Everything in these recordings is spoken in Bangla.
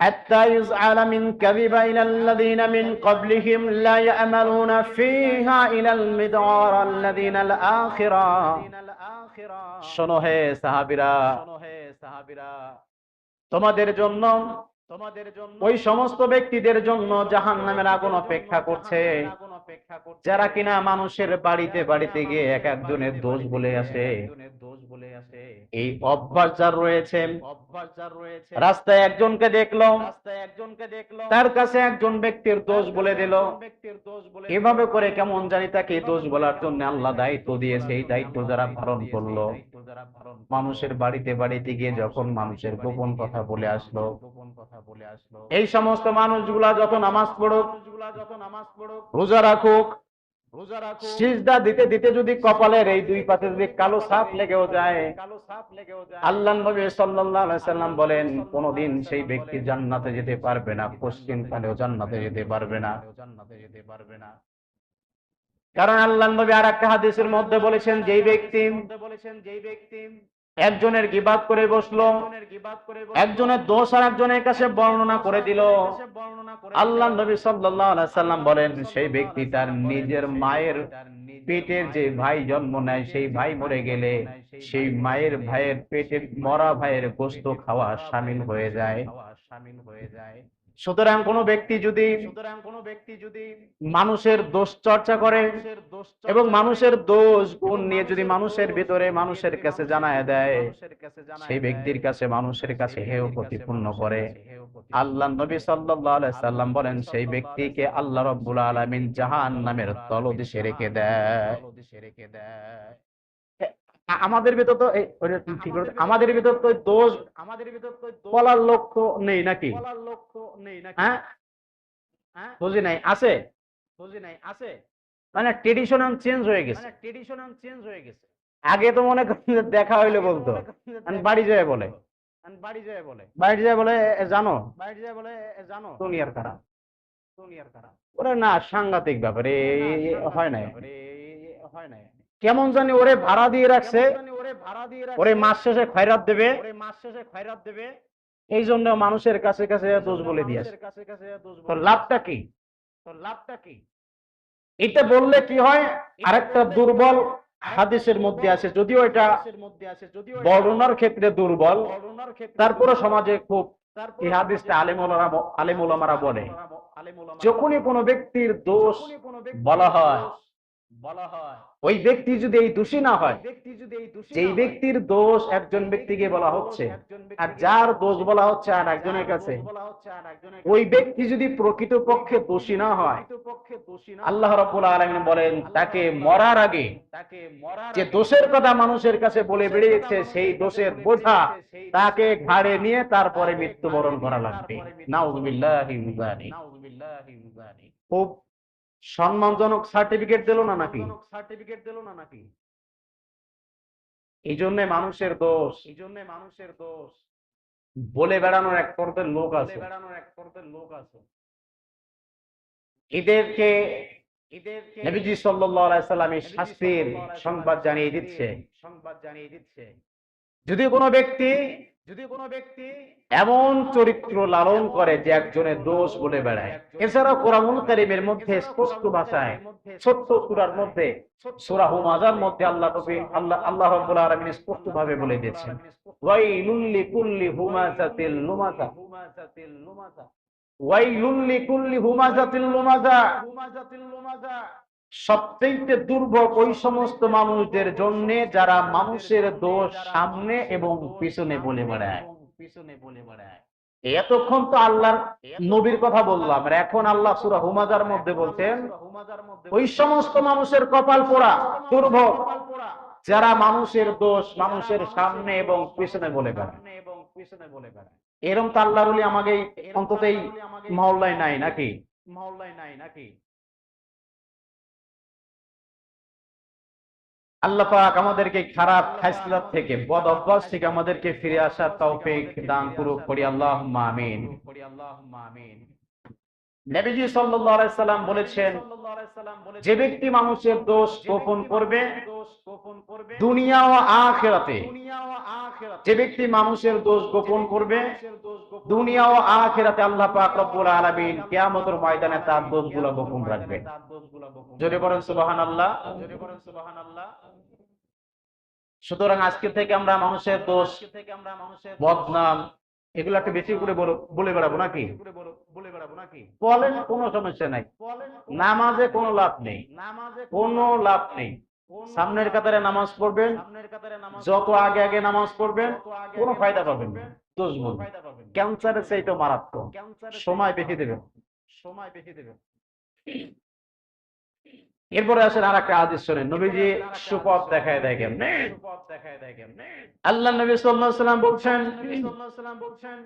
حتى يزعل من كذب إلى الذين من قبلهم لا يأملون فيها إلى المدعار الذين الآخرة শোনো হে সাহাবিরা তোমাদের জন্য তোমাদের জন্য ওই সমস্ত ব্যক্তিদের জন্য জাহান নামের আগুন অপেক্ষা করছে যারা কিনা মানুষের বাড়িতে বাড়িতে গিয়ে এক একজনের দোষ বলে আসে দোষ বলে আসে এই অভ্যাস যার রয়েছে অভ্যাস যার রয়েছে। রাস্তায় একজনকে দেখল রাস্তায় একজনকে দেখল। তার কাছে একজন ব্যক্তির দোষ বলে দিল। ব্যক্তির দোষ বলে এভাবে করে কেমন জানি তাকে দোষ বলার জন্য আল্লাহ দায়িত্ব দিয়েছে এই দায়িত্ব যারা পালন করল। মানুষের বাড়িতে বাড়িতে গিয়ে যখন মানুষের গোপন কথা বলে আসলো গোপন কথা বলে আসলো এই সমস্ত মানুষগুলা যত নামাজ পড়ুক যত নামাজ পড়ুক রোজা রাখুক সিজদা দিতে দিতে যদি কপালের এই দুই পাতে যদি কালো সাপ লেগেও যায়, আল্লাহ নবী সাল্লাম বলেন, কোনদিন সেই ব্যক্তি জান্নাতে যেতে পারবে না, পশ্চিম কালেও জান্নাতে যেতে পারবে না। জান্নাতে যেতে পারবে না কারণ আল্লাহ নবী আর একটা হাদিসের মধ্যে বলেছেন যেই ব্যক্তি বলেছেন, যেই ব্যক্তি একজনের গিবাদ করে বসল, একজনের দোষ আর একজনের কাছে বর্ণনা করে দিল। আল্লাহ নবী সাল্লাম বলেন, সেই ব্যক্তি তার নিজের মায়ের পেটের যে ভাই জন্ম নেয়, সেই ভাই মরে গেলে সেই মায়ের ভাইয়ের পেটের মরা ভাইয়ের গোস্ত খাওয়া সামিল হয়ে যায় সামিল হয়ে যায়। সুতরাং কোনো ব্যক্তি যদি সুতরাং কোনো ব্যক্তি যদি মানুষের দোষ চর্চা করে এবং মানুষের দোষ গুণ নিয়ে যদি মানুষের ভিতরে মানুষের কাছে জানায় দেয় সেই ব্যক্তির কাছে মানুষের কাছে হেয় প্রতিপূর্ণ করে। আল্লাহ নবী সাল্লাল্লাহু সাল্লাম বলেন সেই ব্যক্তিকে আল্লাহ রাব্বুল আলামিন জাহান্নামের তলদেশে রেখে দেয়। রেখে দেয়। আমাদের ভিতর তো তুমি ঠিক করে আমাদের ভিতর তো দোষ আমাদের ভিতর তো বলার লক্ষ্য নেই নাকি? বলার লক্ষ্য নেই নাকি? হ্যাঁ? হ্যাঁ? বুঝি নাই আছে? বুঝি নাই আছে? মানে ট্রেডিশনাল চেঞ্জ হয়ে গেছে। ট্রেডিশনাল চেঞ্জ হয়ে গেছে। আগে তো মনে করেন দেখা হইলে বলতো বাড়ি যায় বলে। বাড়ি যায় বলে। বাড়ি যায় বলে জানো? বাড়ি যায় বলে জানো? দুনিয়ার খারাপ দুনিয়ার খারাপ ওরে না সাংঘাতিক ব্যাপারে হয় না হয় না কেমন জানি ওরে ভাড়া দিয়ে রাখছে। ওরে মাস শেষে খয়রাত দেবে। মাস শেষে খয়রাত দেবে। এই জন্য মানুষের কাছে কাছে দোষ বলে দিয়েছে। তোর লাভটা কি? তোর লাভটা কি? এটা বললে কি হয়? আরেকটা দুর্বল হাদিসের মধ্যে আছে। যদিও এটা বর্ণনার ক্ষেত্রে দুর্বল। তারপরে সমাজে খুব এই হাদিসটা আলেমুলারা আলেমুলামারা বলে। যখনই কোনো ব্যক্তির দোষ বলা হয় ওই ব্যক্তি যদি এই দোষী না হয় যেই ব্যক্তির দোষ একজন ব্যক্তিকে বলা হচ্ছে আর যার দোষ বলা হচ্ছে আর একজনের কাছে ওই ব্যক্তি যদি প্রকৃত পক্ষে দোষী না হয় আল্লাহ রাব্বুল আলামিন বলেন তাকে মরার আগে তাকে যে দোষের কথা মানুষের কাছে বলে বেরিয়েছে সেই দোষের বোঝা তাকে ঘাড়ে নিয়ে তারপরে মৃত্যুবরণ করা লাগবে। নাউযুবিল্লাহি মিন খুব সম্মানজনক সার্টিফিকেট দিল না নাকি? সার্টিফিকেট দিল না নাকি? এই জন্য মানুষের দোষ। এই জন্য মানুষের দোষ। বলে বেড়ানোর এক পর্বের লোক আছে। বেড়ানোর এক পর্বের লোক আছে। এদেরকে এদেরকে নবীজি সাল্লাল্লাহু আলাইহি সাল্লাম এই শাস্তির সংবাদ জানিয়ে দিচ্ছে। সংবাদ জানিয়ে দিচ্ছে। যদি কোনো ব্যক্তি যদি কোনো ব্যক্তি এমন চরিত্র লালন করে যে একজনের দোষ বলে বেড়ায়। এছাড়াও কোরআনুল কারীমের মধ্যে স্পষ্ট ভাষায়, ছোট্ট সূরার মধ্যে, সূরা হুমাজার মধ্যে আল্লাহ নবী, আল্লাহ আল্লাহ রাব্বুল আলামিন স্পষ্ট ভাবে বলে দিয়েছেন, ওয়াইলুল লিকুল্লি হুমাজাতিল লুমাজা ওয়াইলুল লিকুল্লি হুমাজাতিল লুমাজা হুমাজাতিল লুমাজা সবচেয়ে দুর্ভোগ ওই সমস্ত মানুষদের জন্য যারা মানুষের দোষ সামনে এবং পিছনে বলে বেড়ায়। পিছনে বলে বেড়ায় এতক্ষণ তো আল্লাহর নবীর কথা বললাম এখন আল্লাহ সুরা হুমাজার মধ্যে বলছেন, ওই সমস্ত মানুষের কপাল পোড়া দুর্ভোগ যারা মানুষের দোষ মানুষের সামনে এবং পিছনে বলে বেড়ায়। এরম তো আল্লাহর আমাকে অন্তত এই মহল্লায় নাই নাকি মহল্লায় নাই নাকি? আল্লাহ পাক আমাদেরকে খারাপ খাইসলাত থেকে বদ অভ্যাস থেকে আমাদেরকে ফিরে আসার তৌফিক দান করুক করি আল্লাহ আমিন। নবীজি সাল্লাল্লাহু আলাইহি সাল্লাম বলেছেন যে ব্যক্তি মানুষের দোষ গোপন করবে দুনিয়া ও আখিরাতে যে ব্যক্তি মানুষের দোষ গোপন করবে দুনিয়া ও আখিরাতে আল্লাহ পাক রব্বুল আলামিন কিয়ামতের ময়দানে তার দোষগুলো গোপন রাখবেন জোরে বলেন সুবহানাল্লাহ। জোরে বলেন সুবহানাল্লাহ। সুতরাং আজকে থেকে আমরা মানুষের দোষ থেকে আমরা মানুষের বদনাম এগুলো একটু বেশি করে বলো- বেড়াবো নাকি? বলে বেড়াবো নাকি? বলেন কোনো সমস্যা নাই। নামাজে কোনো লাভ নেই। নামাজে কোনো লাভ নেই। সামনের কাতারে নামাজ পড়বেন। যত আগে আগে নামাজ পড়বেন কোনো ফায়দা পাবেন দোষ বলবেন ক্যান্সারের চাইতে মারাত্মক। সময় বেশি দেবেন। সময় বেশি দেবেন। এরপরে আসেন আর একটা আদেশ শোনেন নবীজি সুপথ দেখায় দেয় আল্লাহ নবী সাল্লাম বলছেন বলছেন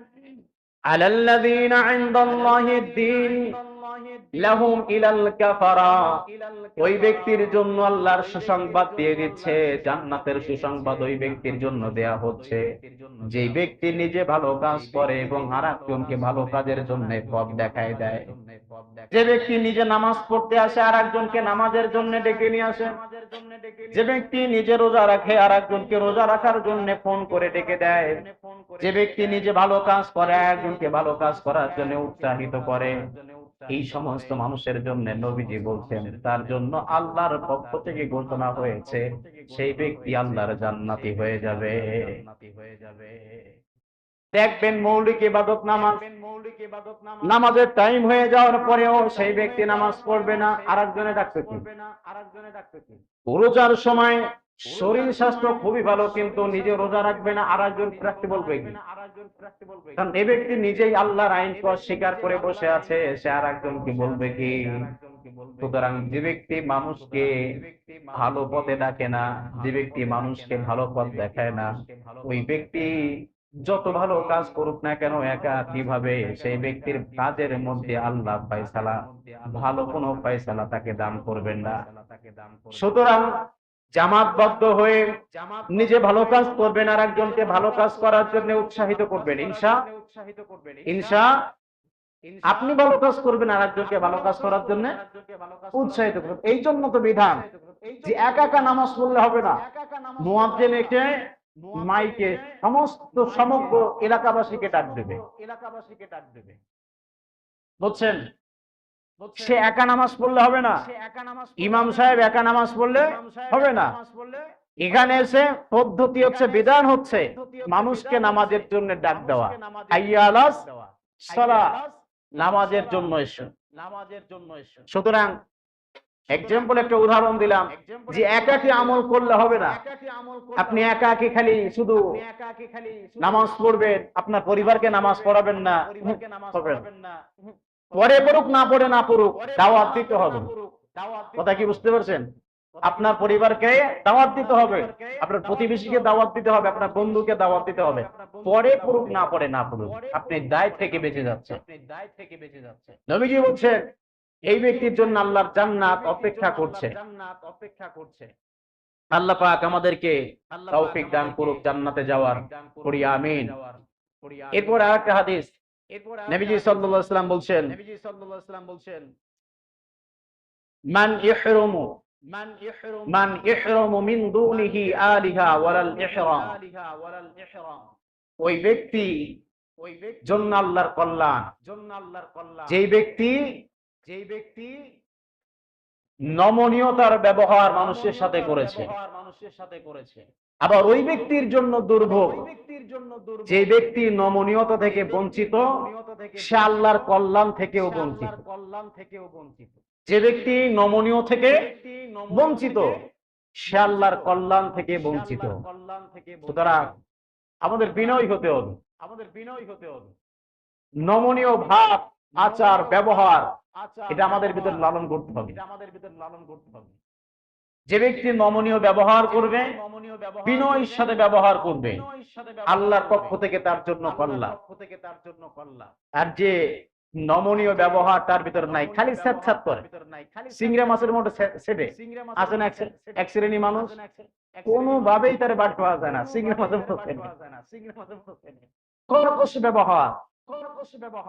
আলাল্লাযীনা ইনদাল্লাহিদ দ্বীন লাহুম ইলাল কাফারা। ওই ব্যক্তির জন্য আল্লাহর সুসংবাদ দিয়ে দিচ্ছে, জান্নাতের সুসংবাদ ওই ব্যক্তির জন্য দেয়া হচ্ছে। যে ব্যক্তি নিজে ভালো কাজ করে এবং আর একজনকে ভালো কাজের জন্য পথ দেখায় দেয়। যে ব্যক্তি নিজে নামাজ পড়তে আসে আর একজনকে নামাজের জন্য ডেকে নিয়ে আসে। যে ব্যক্তি নিজে রোজা রাখে আর একজনকে রোজা রাখার জন্য ফোন করে ডেকে দেয়। যে ব্যক্তি নিজে ভালো কাজ করে একজনকে ভালো কাজ করার জন্য উৎসাহিত করে। এই সমস্ত মানুষের জন্য নবীজি বলছেন, তার জন্য আল্লাহর পক্ষ থেকে ঘোষণা হয়েছে, সেই ব্যক্তি আল্লাহর জান্নাতি হয়ে যাবে। দেখবেন মৌলিক ইবাদত নামাজ। নামাজের টাইম হয়ে যাওয়ার পরেও সেই ব্যক্তি নামাজ পড়বে না আর একজনে ডাকবে কি? রোজার সময় শরীর স্বাস্থ্য খুবই ভালো, কিন্তু নিজে রোজা রাখবে না আর একজন রাখতে বলবে কারণ এ ব্যক্তি নিজেই আল্লাহর আইন স্বীকার করে বসে আছে, সে আর একজনকে বলবে কি? সুতরাং যে ব্যক্তি মানুষকে ভালো পথে ডাকে না, যে ব্যক্তি মানুষকে ভালো পথ দেখায় না, ওই ব্যক্তি যত ভালো কাজ করুক না কেন, একা কীভাবে সেই ব্যক্তির কাজের মধ্যে আল্লাহ ফয়সালা, ভালো কোনো ফয়সালা তাকে দান করবেন না। সুতরাং জামাতবদ্ধ হয়ে নিজে ভালো কাজ করবেন আর একজনকে ভালো কাজ করার জন্য উৎসাহিত করবেন। ইনসা ইনসা আপনি ভালো কাজ করবেন আর একজনকে ভালো কাজ করার জন্য উৎসাহিত করবেন। এই জন্য তো বিধান যে একা একা নামাজ পড়লে হবে না। মুয়াজ্জিন একে মাইকে সমস্ত সমগ্র এলাকাবাসীকে ডাক দেবে। এলাকাবাসীকে ডাক দেবে। বুঝছেন? সে একা নামাজ পড়লে হবে না। ইমাম সাহেব একা নামাজ পড়লে হবে না। এখানে এসে পদ্ধতি হচ্ছে বিধান হচ্ছে। মানুষকে নামাজের জন্য ডাক দেওয়া। আইয়ালাস সালা নামাজের জন্য এসো। নামাজের জন্য এসো। সুতরাং এক্সাম্পল একটা উদাহরণ দিলাম যে একাকি আমল করলে হবে না। আপনি একাকি খালি শুধু নামাজ পড়বেন, আপনার পরিবারকে নামাজ পড়াবেন না। পরে পড়ুক, না পড়ে না পড়ুক, দাওয়াত দিতে হবে। কথা কি বুঝতে পারছেন? আপনার পরিবারকে দাওয়াত দিতে হবে, আপনার প্রতিবেশীকে দাওয়াত দিতে হবে, আপনার বন্ধুকে দাওয়াত দিতে হবে। পরে পড়ুক, না পড়ে না পড়ুক, আপনি দায় থেকে বেঁচে যাচ্ছে নবীজি বলছেন এই ব্যক্তির জন্য আল্লাহর জান্নাত অপেক্ষা করছে। অপেক্ষা করছে আল্লাহ পাক আমাদেরকে তৌফিক দান করুক, জান্নাতে যাওয়ার করি, আমিন। এরপর আরেকটা হাদিস। নবীজি সাল্লাল্লাহু আলাইহি ওয়াসাল্লাম বলছেন নবীজি সাল্লাল্লাহু আলাইহি ওয়াসাল্লাম বলছেন মান ইহরুমু মান ইহরুমু মিন দুনিহি আলিহা ওয়ালাল ইহরাম। ওই ব্যক্তি ওই ব্যক্তি জন্য আল্লাহর কল্যাণ জন্য আল্লাহর কল্যাণ। যেই ব্যক্তি যেই ব্যক্তি নমনীয়তার ব্যবহার মানুষের সাথে করেছে মানুষের সাথে করেছে। আবার ওই ব্যক্তির জন্য দুর্ভোগ। ব্যক্তির জন্য যে ব্যক্তি নমনীয়তা থেকে বঞ্চিত সে আল্লাহর কল্যাণ থেকেও বঞ্চিত। কল্যাণ থেকেও বঞ্চিত। যে ব্যক্তি নমনীয় থেকে বঞ্চিত সে আল্লাহর কল্যাণ থেকে বঞ্চিত। সুতরাং আমাদের বিনয় হতে হবে। আমাদের বিনয় হতে হবে। নমনীয় ভাব আচার ব্যবহার এটা আমাদের ভিতর লালন করতে হবে। আমাদের ভিতর লালন করতে হবে। যে ব্যক্তি নমনীয় ব্যবহার করবে বিনয়ের সাথে ব্যবহার করবে। আল্লাহর পক্ষ থেকে তার জন্য কল্যাণ থেকে তার জন্য কল্যাণ আর যে নমনীয় ব্যবহার তার ভিতর নাই খালি স্যাট স্যাট করে। সিংড়া মাছের মতো সেটে আছে না এক- শ্রেণি মানুষ। কোনোভাবেই তার বাট পাওয়া যায় না সিংড়া মাছের মতো কর্কশ ব্যবহার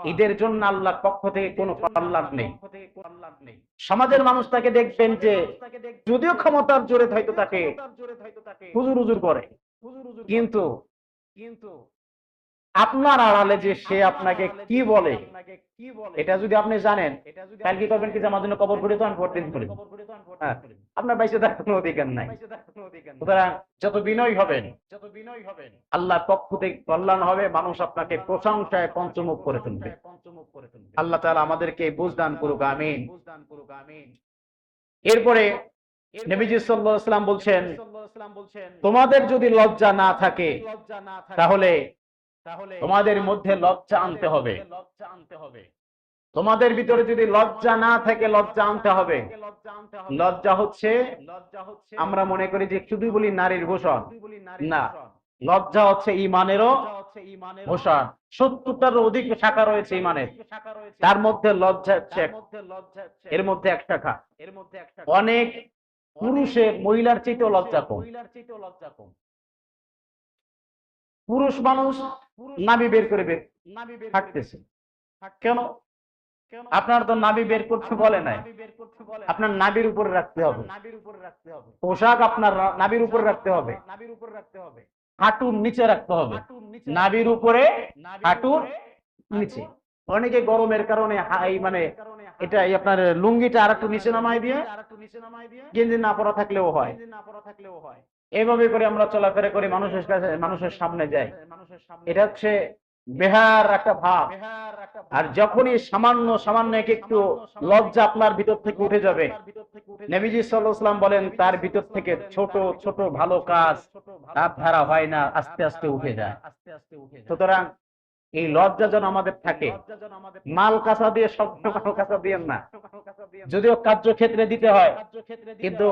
এদের জন্য আল্লাহর পক্ষ থেকে কোনো কল্যাণ নেই। সমাজের মানুষ তাকে দেখবেন যে যদিও ক্ষমতার জোরে হয়তো তাকে হুজুর হুজুর করে। কিন্তু কিন্তু আপনার আড়ালে যে সে আপনাকে কি বলে এটা যদি আপনি জানেন কাল কি করবেন কি যে আমার জন্য কবর করে তো আমি পরদিন করি হ্যাঁ, আপনার বাইসে থাকার কোনো অধিকার নাই। সুতরাং যত বিনয় হবেন যত বিনয় হবেন আল্লাহর পক্ষ থেকে কল্যাণ হবে মানুষ আপনাকে প্রশংসায় পঞ্চমুখ করে তুলবে। আল্লাহ তাআলা আমাদেরকে বুঝদান করুক আমিন বুঝদান করুক আমিন। এরপরে নবীজি সাল্লাল্লাহু আলাইহি বলছেন তোমাদের যদি লজ্জা না থাকে তাহলে তোমাদের মধ্যে লজ্জা আনতে হবে। তোমাদের ভিতরে যদি লজ্জা না থাকে লজ্জা আনতে হবে। লজ্জা হচ্ছে আমরা মনে করি যে শুধু বলি নারীর ভূষণ না লজ্জা হচ্ছে ইমানেরও ভূষণ সত্তরটার অধিক শাখা রয়েছে ইমানের। তার মধ্যে লজ্জা হচ্ছে এর মধ্যে এক শাখা। অনেক পুরুষের মহিলার চাইতেও লজ্জা কম। পুরুষ মানুষ নাবি বের করে বের থাকতেছে কেন? আপনার তো নাবি বের করতে বলে নাই। আপনার নাবির উপরে রাখতে হবে। পোশাক আপনার রা- নাবির উপরে রাখতে হবে। হাঁটুর নিচে রাখতে হবে। নাবির উপরে হাঁটুর নিচে। অনেকে গরমের কারণে মানে এটা আপনার লুঙ্গিটা আর একটু নিচে নামাই দিয়ে। গেঞ্জি না পরা থাকলেও হয়। এইভাবে করে আমরা চলাফেরা করি, মানুষের কাছে, মানুষের সামনে যাই। এটা হচ্ছে বেহার একটা ভাব। আর যখনই সামান্য সামান্য এক একটু লজ্জা আপনার ভিতর থেকে উঠে যাবে। নবীজি সাল্লাম বলেন, তার ভিতর থেকে ছোট ছোট, ভালো কাজ তার ধারা হয় না, আস্তে আস্তে উঠে যায়। সুতরাং এই লজ্জা যেন আমাদের থাকে। মাল কাঁচা দিয়ে সব মাল কাঁচা দিয়ে না। যদিও কার্যক্ষেত্রে দিতে হয়, কিন্তু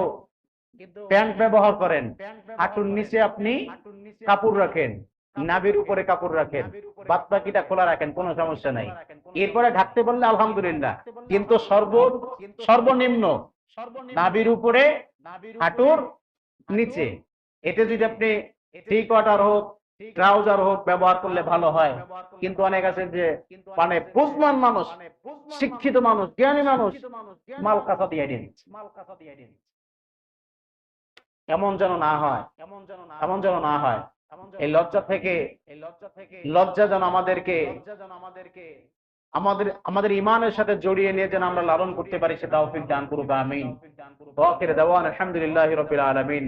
প্যান্ট ব্যবহার করেন। হাঁটুর নিচে আপনি কাপড় রাখেন। নাভির উপরে কাপড় রাখেন। বাদ বাকিটা খোলা রাখেন কোনো সমস্যা নাই। এরপরে ঢাকতে বললে আলহামদুলিল্লাহ। কিন্তু সর্ব সর্বনিম্ন নাভির উপরে হাঁটুর নিচে। এতে যদি আপনি থ্রি কোয়ার্টার হোক ট্রাউজার হোক ব্যবহার করলে ভালো হয়। কিন্তু অনেক আছে যে মানে বুঝমান মানুষ শিক্ষিত মানুষ জ্ঞানী মানুষ মাল কাঁচা দিয়ে দিন এমন যেন না হয়। এমন যেন না এমন যেন না হয়। এই লজ্জা থেকে এই লজ্জা থেকে লজ্জা যেন আমাদেরকে লজ্জা যেন আমাদেরকে আমাদের আমাদের ইমানের সাথে জড়িয়ে নিয়ে যেন আমরা লালন করতে পারি সেটা তৌফিক দান করুক আমিন। ওয়া আখির দাওয়ানা আলহামদুলিল্লাহি রাব্বিল আলামিন।